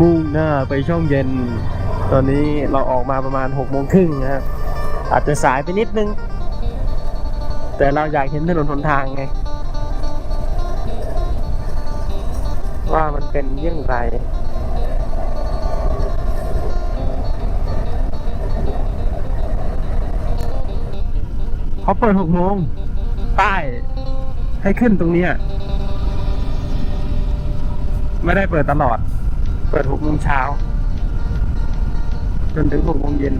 มุ่งหน้าไปช่องเย็น ตอนนี้เราออกมาประมาณหกโมงครึ่งนะครับ อาจจะสายไปนิดนึง แต่เราอยากเห็นถนนหนทางไง ว่ามันเป็นเยี่ยงไรเขาเปิดหกโมงป้ายให้ขึ้นตรงนี้ย ไม่ได้เปิดตลอด เปิดหกโมงเช้า จนถึงหกโมงเย็น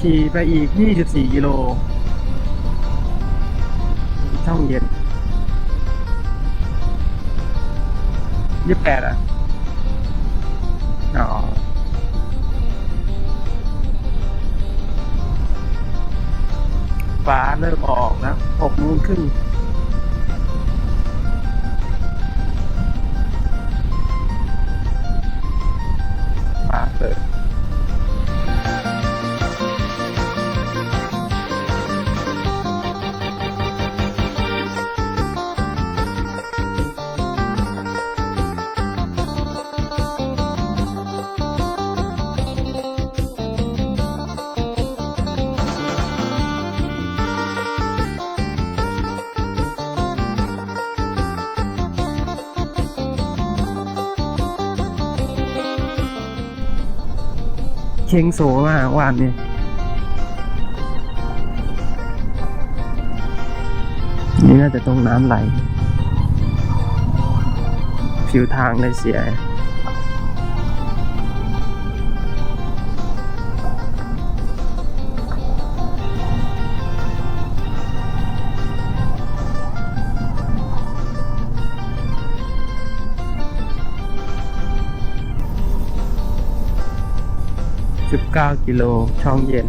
ขี่ไปอีก 24 กิโล ช่องเย็นยี่แปดอะ ฟ้าเริ่มออกนะหกโมงครึ่ง เชงโสมากวานนี่นี่น่าจะตรงน้ำไหล ผิวทางเลยเสีย 19 กิโลช่องเย็น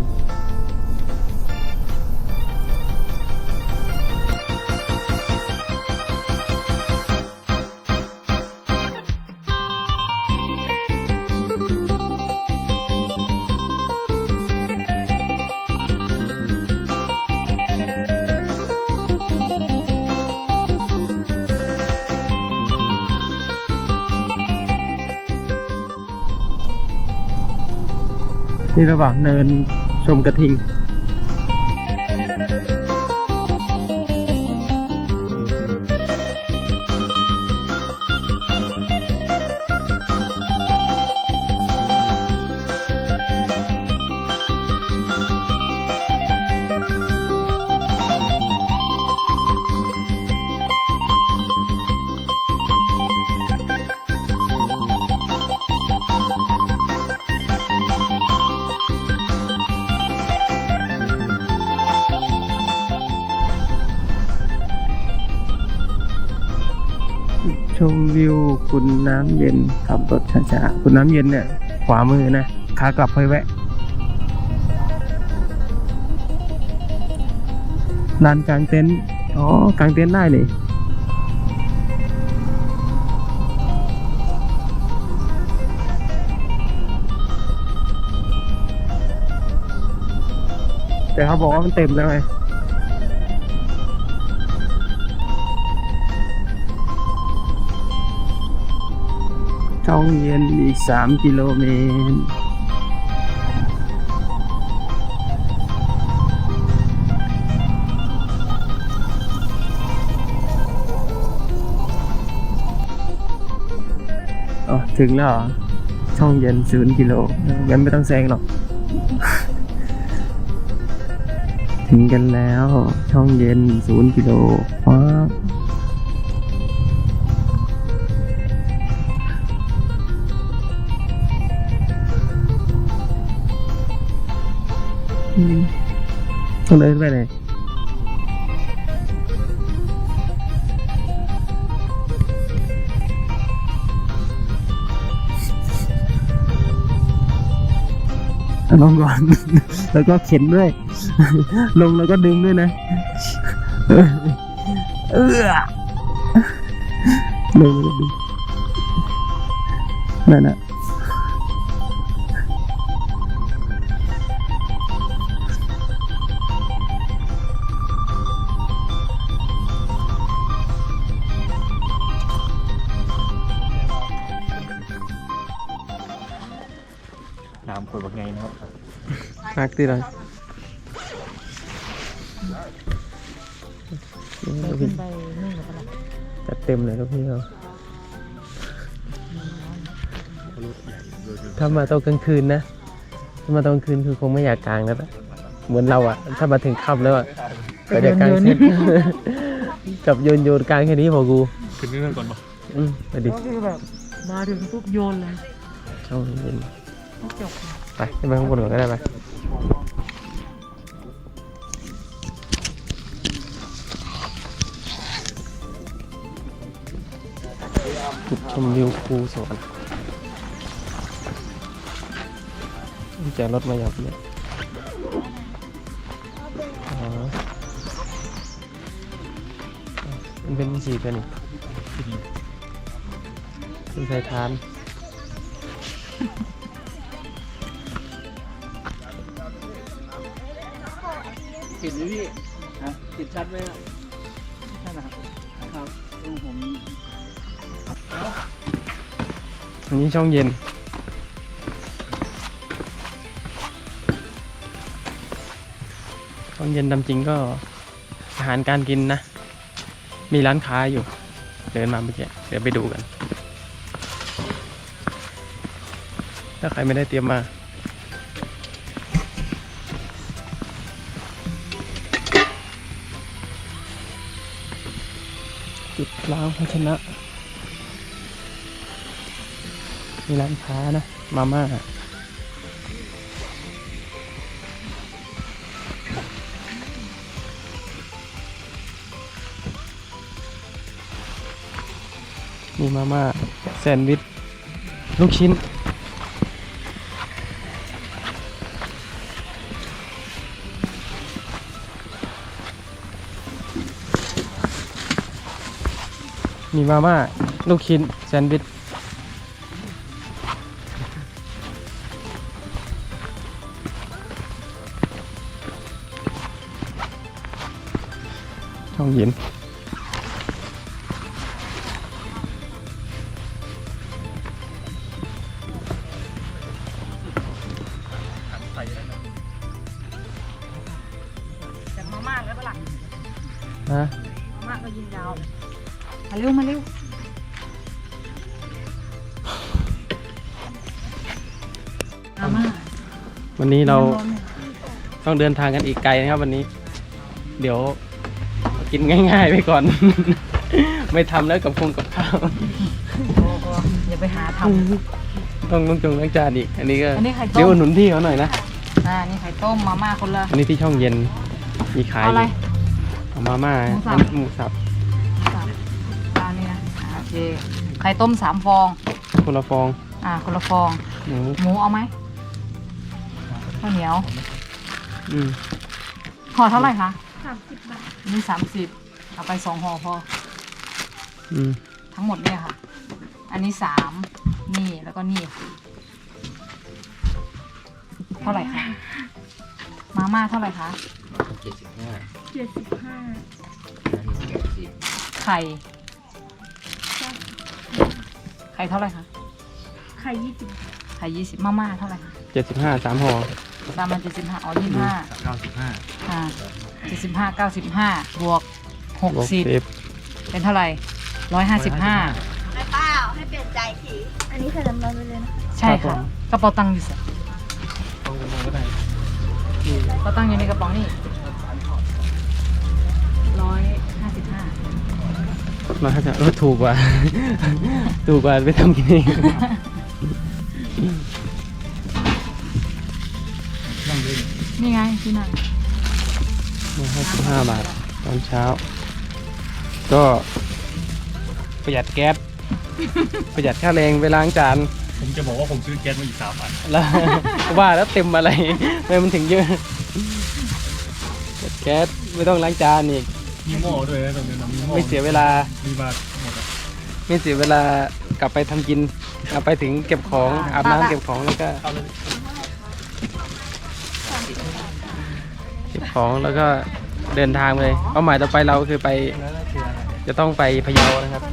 นี่ระหว่างเนินชมกระทิง มวิวคุณน้ำเย็นขับรถช้าๆคุณน้ำเย็นเนี่ย ขวามือนะขากลับไปแวะลานกลางเต็นท์อ๋อกลางเต็นท์ได้นี่แต่เขาบอกว่ามันเต็มแล้วไง ช่องเย็นอีกสามกิโลเมตรอ๋อถึงแล้วเหรอช่องเย็นศูนย์กิโลงั้นไม่ต้องแซงหรอก ถึงกันแล้ว ช่องเย็นศูนย์กิโลว้า ต้องเดินไปไหนลงก่อน แล้วก็เข็นด้วย ลงแล้วก็ดึงด้วยนะ เออลงแล้วก็ดึงนั่นแหละ มากที่เลยเดินขึ้นไปนู่นกับอะไรจัดเต็มเลยครับพี่เราถ้ามาตอนกลางคืนนะ ถ้ามาตอนกลางคืนคือคงไม่อยากกางแล้วอะเหมือนเราอะถ้ามาถึงค่ำแล้วอะก็จะกางเส้นกับโยนโยนกางแค่นี้พอกูขึ้นเรื่องก่อนปะอืมไปดิก็คือแบบมาถึงปุ๊บโยนเลยช่องเย็นจบไปขึ้นไปข้างบนก่อนก็ได้ไป ชมวิวภูสวนจะรถมาหยับเนี่ยอ๋อมันเป็นสีกันนี่เป็นสายทานติดไหมพี่ฮะติดชัดไหม อันนี้ช่องเย็น ช่องเย็นตามจริงก็อาหารการกินนะ มีร้านค้าอยู่ เดินมาเมื่อกี้เดี๋ยวไปดูกัน ถ้าใครไม่ได้เตรียมมาจุดล้างภาชนะ มีร้านค้านะ มาม่ามีมาม่าแซนด์วิช ลูกชิ้น มีมาม่า ลูกชิ้น แซนด์วิช ช่องเย็นจากมาม่าแล้วปะล่ะนะมาม่าก็ยิงยาว มาเร็ว มาเร็ว มาม่าวันนี้เราต้องเดินทางกันอีกไกลนะครับวันนี้ เดี๋ยว กินง่าย ๆ ไปก่อน ไม่ทำแล้วกับคงกับข้าวโอ้โหอย่าไปหาทต้องต้องจงล้างจานอีก อันนี้ก็อันนี้ไข่ต้มเดี๋ยวอุดหนุนพี่เขาหน่อยนะำอ่านี่ไข่ต้มมาม่าคนละอันนี้ที่ช่องเย็นมีขายเอาออะไรยู่เอามาม่าหมูสับหมูสับสามอ่านี่นะอ่าโอเคไข่ต้มสามฟอง คนละฟองอ่าคนละฟอง หมูหมูเอาไหมข้าวเหนียวอืมห่อเท่าไหร่คะสามสิบบาทนี่สามสิบเอาไปสองห่อพอ อืมทั้งหมดเนี่ยค่ะ อันนี้สามนี่แล้วก็นี่ค่ะเท่าไหร่คะ มาม่าเท่าไหร่คะ เจ็ดสิบห้าเจ็ดสิบห้าแปดสิบไข่ ไข่เท่าไหร่คะ ไข่ยี่สิบไข่ยี่สิบมาม่าเท่าไหร่คะเจ็ดสิบห้าสามห่อตามมาเจ็ดสิบห้าอ๋อยี่สิบห้าเก้าสิบห้าอ่า เจ็ดสิบห้าเก้าสิบห้าบวกหกบวกสิบสิบเป็นเท่าไหร่ร้อยห้าสิบห้าไม่เปล่าให้เปลี่ยนใจทีอันนี้ใส่น้ำร้อนไปเลยนะใช่ค่ะกระเป๋าตังค์อยู่สิต้องกันมาก็ได้กระเป๋าตังค์อยู่ในกระเป๋านี่ร้อยห้าสิบห้ามาจะเออถูกกว่า ถูกกว่าไปทำกินเองนั่งด้วยนี่ไงที่นั่ นมาห้าสิบห้าบาทตอนเช้า ก็ประหยัดแก๊ส ประหยัดค่าแรงไปล้างจานผมจะบอกว่าผมซื้อแก๊สมาอีกสามอันแล้ว ว่าแล้วเต็มอะไรทำไมมันถึงเยอะประหยัดแก๊สไม่ต้องล้างจานอีกมีหม้อด้วยนะตรงนี้นะมีหม้อไม่เสียเวลามีบาทหมดอะไม่เสียเวลากลับไปทำกินกลับไปถึงเก็บของอาบน้ำเก็บของแล้วก็ เอาเลยเก็บ ของแล้วก็เดินทางเลยเป้าหมายต่อไปเราคือไป จะต้องไปพะเยานะครับ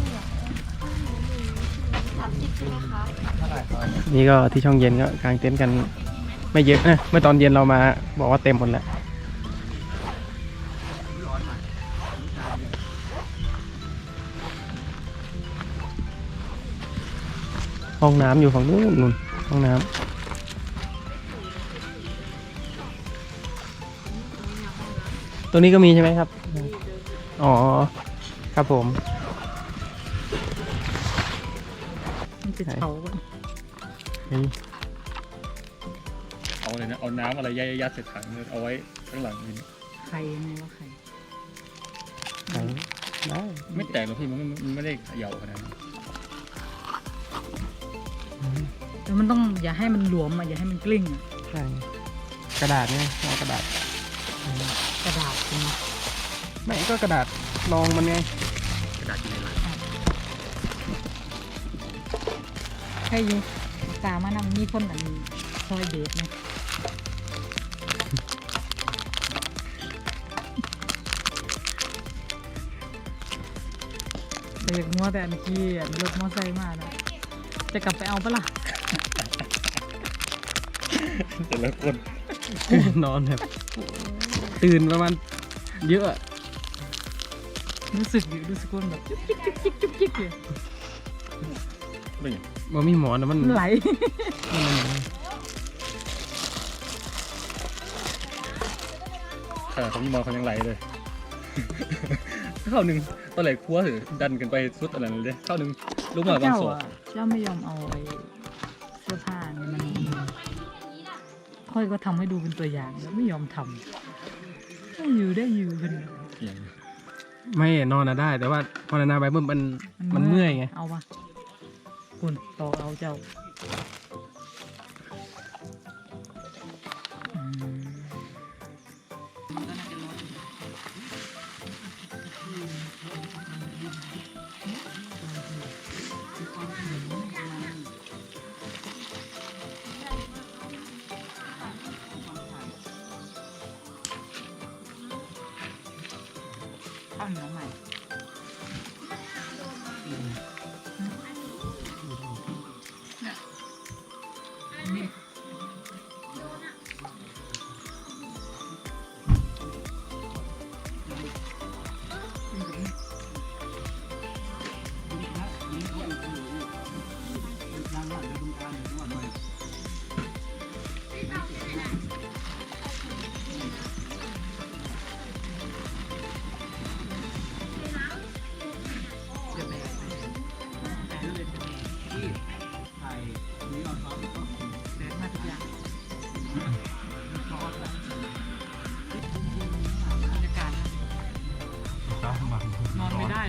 นี่ก็ที่ช่องเย็นก็กางเต็นท์กันไม่เยอะนะเมื่อตอนเย็นเรามาบอกว่าเต็มหมดแล้วห้องน้ำอยู่ฝั่งนู้นนู่นห้องน้ำ ตรงนี้ก็มีใช่ไหมครับ อ๋อ ครับผม มันจะเฉาปะนี่เอาเลยนะ เอาน้ำอะไรยัดยัดใส่ถังเลยเอาไว้ข้างหลังนี่ใครไงว่าใครได้ไม่แตกหรอกพี่มันไม่มันไม่ได้เขย่าขนาดนั้นแต่มันต้องอย่าให้มันหลวมอะอย่าให้มันกลิ้งอะใช่กระดาษเนี่ยเอากระดาษก ระดาษใช่ไหมไม่ก็กระดาษรองมันไงกระดาษอยู่ในหลังให้อยูกามานำมีคนอันซอยเบสไหมแต่อยากมัวแต่อันกี้อะรถมอไซค์มาแล้วจะกลับไปเอาปะล่ะแต่ละคนนอนแบบ ตื่นประมาณเยอะ รู้สึกอยู่รู้สึกว่าแบบจุ๊บจิ๊กจุ๊บจิ๊กจุ๊บจิ๊กอยู่ไม่อย่างมันมีหมอนนะมันมันไหลขนาดเขามีหมอนเขายังไหลเลย เข้าหนึ่งตอนไหลครัวถือดันกันไปสุดอะไรเลยเข้าหนึ่งลูกหมาบางเจ้าศอกอะเจ้าไม่ยอมเอาไอ้เสื้อผ้าเนี่ยมันค่อยก็ทำให้ดูเป็นตัวอย่างแล้วไม่ยอมทำ อยู่ได้อยู่เป็นอย่างไม่นอนนะได้ แต่ว่าพอนานๆไปปุ๊บมันมันเมื่อยไง เอาวะคุณต่อเอาเจ้า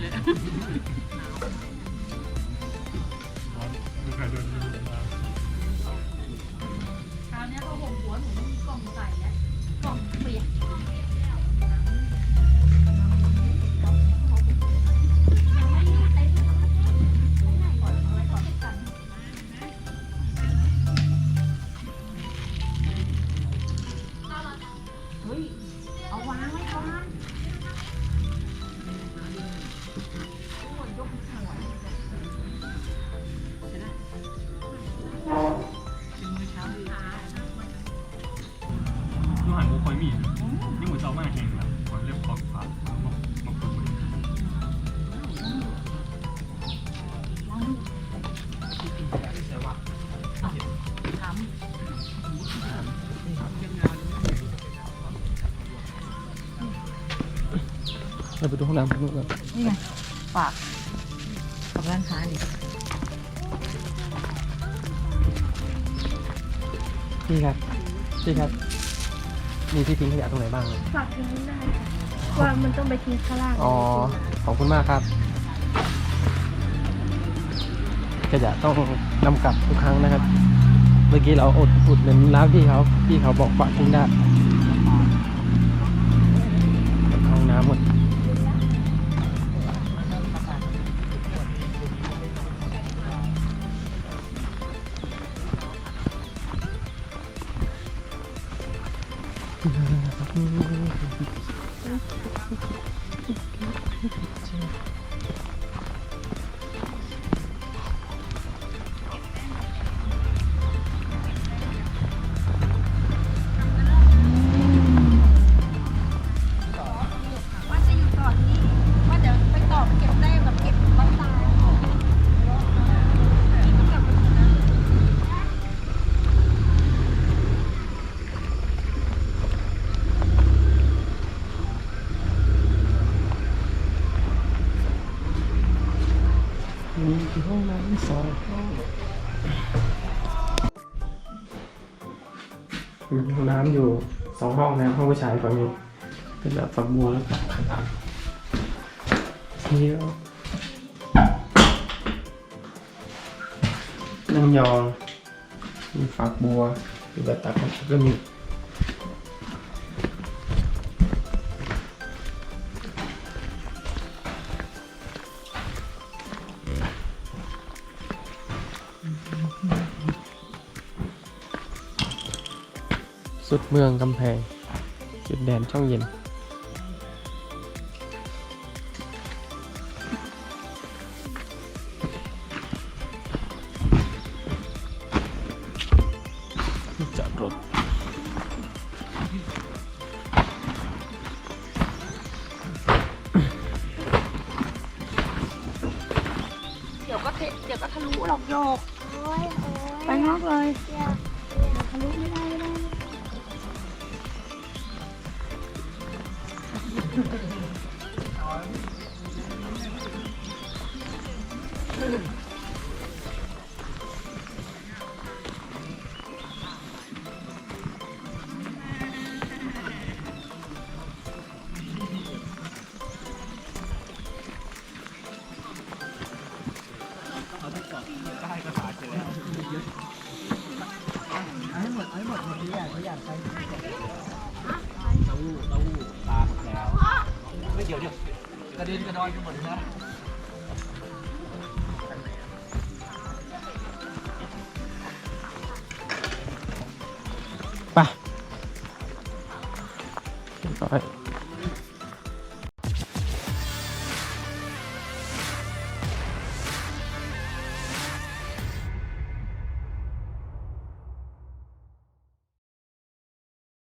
นอน เราไปดูห้องน้ำข้างนอกกันนี่ไงฝากกับร้านค้านี่พี่ครับพี่ครับ มีที่ทิ้งขยะตรงไหนบ้างเลยฝากทิ้งได้ค่ะว่ามันต้องไปทิ้งข้างล่างอ๋อขอบคุณมากครับขยะต้องนำกลับทุกครั้งนะครับ เมื่อกี้เราอดอุดเงินร้านพี่เขาพี่เขาบอกฝากทิ้งได้ Thank you. สองห้องมีห้องน้ำอยู่สองห้องนะห้องผู้ชายฝั่งนี้ เป็นแบบฝักบัวแล้วนี่ก็นั่งยองมีฝักบัวอยู่แบบตักก็มี สุดเมืองกำแพง จุดแดนช่องเย็นที่จอดรถเดี๋ยวก็เทเดี๋ยวก็ทะลุหรอกโยก โอ้ยโอ้ยไปงอกเลยเดี๋ยวทะลุไม่ได้ ไม่ได้ ไม่เ ดี๋ยวเดี๋ยวกระเด็นกระดอนกันหมดเลยนะ